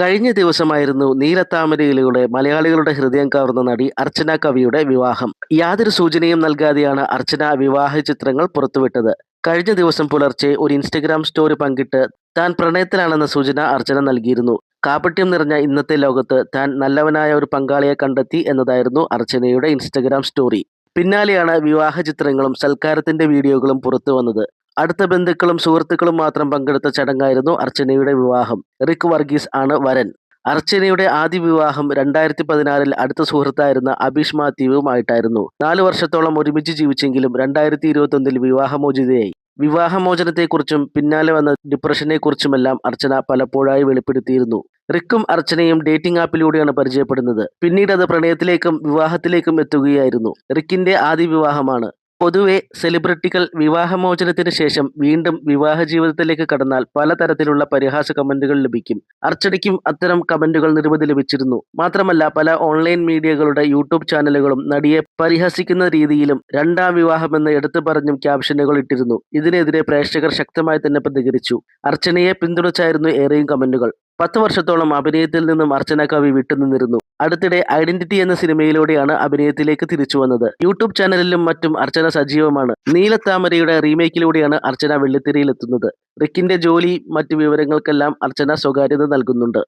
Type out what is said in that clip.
കഴിഞ്ഞ ദിവസമായിരുന്നു നീലത്താമരയിലൂടെ മലയാളികളുടെ ഹൃദയം കവർന്ന നടി അർച്ചന കവിയുടെ വിവാഹം. യാതൊരു സൂചനയും നൽകാതെയാണ് അർച്ചന വിവാഹ ചിത്രങ്ങൾ പുറത്തുവിട്ടത്. കഴിഞ്ഞ ദിവസം പുലർച്ചെ ഒരു ഇൻസ്റ്റഗ്രാം സ്റ്റോറി പങ്കിട്ട് താൻ പ്രണയത്തിലാണെന്ന സൂചന അർച്ചന നൽകിയിരുന്നു. കാപട്യം നിറഞ്ഞ ഇന്നത്തെ ലോകത്ത് താൻ നല്ലവനായ ഒരു പങ്കാളിയെ കണ്ടെത്തി എന്നതായിരുന്നു അർച്ചനയുടെ ഇൻസ്റ്റഗ്രാം സ്റ്റോറി. പിന്നാലെയാണ് വിവാഹ ചിത്രങ്ങളും സൽക്കാരത്തിന്റെ വീഡിയോകളും പുറത്തു വന്നത് അടുത്ത ബന്ധുക്കളും സുഹൃത്തുക്കളും മാത്രം പങ്കെടുത്ത ചടങ്ങായിരുന്നു അർച്ചനയുടെ വിവാഹം. റിക് വർഗീസ് ആണ് വരൻ. അർച്ചനയുടെ ആദ്യ വിവാഹം രണ്ടായിരത്തി പതിനാറിൽ അടുത്ത സുഹൃത്തായിരുന്ന അബീഷ് മാത്യുവുമായിട്ടായിരുന്നു. നാല് വർഷത്തോളം ഒരുമിച്ച് ജീവിച്ചെങ്കിലും രണ്ടായിരത്തി ഇരുപത്തി ഒന്നിൽ വിവാഹമോചിതയായി. വിവാഹമോചനത്തെക്കുറിച്ചും പിന്നാലെ വന്ന ഡിപ്രഷനെക്കുറിച്ചുമെല്ലാം അർച്ചന പലപ്പോഴായി വെളിപ്പെടുത്തിയിരുന്നു. റിക്കും അർച്ചനയും ഡേറ്റിംഗ് ആപ്പിലൂടെയാണ് പരിചയപ്പെടുന്നത്. പിന്നീട് അത് പ്രണയത്തിലേക്കും വിവാഹത്തിലേക്കും എത്തുകയായിരുന്നു. റിക്കിന്റെ ആദ്യ വിവാഹമാണ്. പൊതുവെ സെലിബ്രിറ്റികൾ വിവാഹമോചനത്തിന് ശേഷം വീണ്ടും വിവാഹ ജീവിതത്തിലേക്ക് കടന്നാൽ പലതരത്തിലുള്ള പരിഹാസ കമന്റുകൾ ലഭിക്കും. അർച്ചടയ്ക്കും അത്തരം കമന്റുകൾ നിരവധി ലഭിച്ചിരുന്നു. മാത്രമല്ല പല ഓൺലൈൻ മീഡിയകളുടെ യൂട്യൂബ് ചാനലുകളും നടിയെ പരിഹസിക്കുന്ന രീതിയിലും രണ്ടാം വിവാഹമെന്ന് എടുത്തു പറഞ്ഞും ക്യാപ്ഷനുകൾ ഇട്ടിരുന്നു. ഇതിനെതിരെ പ്രേക്ഷകർ ശക്തമായി തന്നെ പ്രതികരിച്ചു. അർച്ചനയെ പിന്തുണച്ചായിരുന്നു ഏറെയും കമന്റുകൾ. പത്ത് വർഷത്തോളം അഭിനയത്തിൽ നിന്നും അർച്ചന കവി വിട്ടുനിന്നിരുന്നു. അടുത്തിടെ ഐഡന്റിറ്റി എന്ന സിനിമയിലൂടെയാണ് അഭിനയത്തിലേക്ക് തിരിച്ചു വന്നത്. യൂട്യൂബ് ചാനലിലും മറ്റും അർച്ചന സജീവമാണ്. നീലത്താമരയുടെ റീമേക്കിലൂടെയാണ് അർച്ചന വെള്ളിത്തിരയിലെത്തുന്നത്. റിക്കിന്റെ ജോലി മറ്റു വിവരങ്ങൾക്കെല്ലാം അർച്ചന സ്വകാര്യത നൽകുന്നുണ്ട്.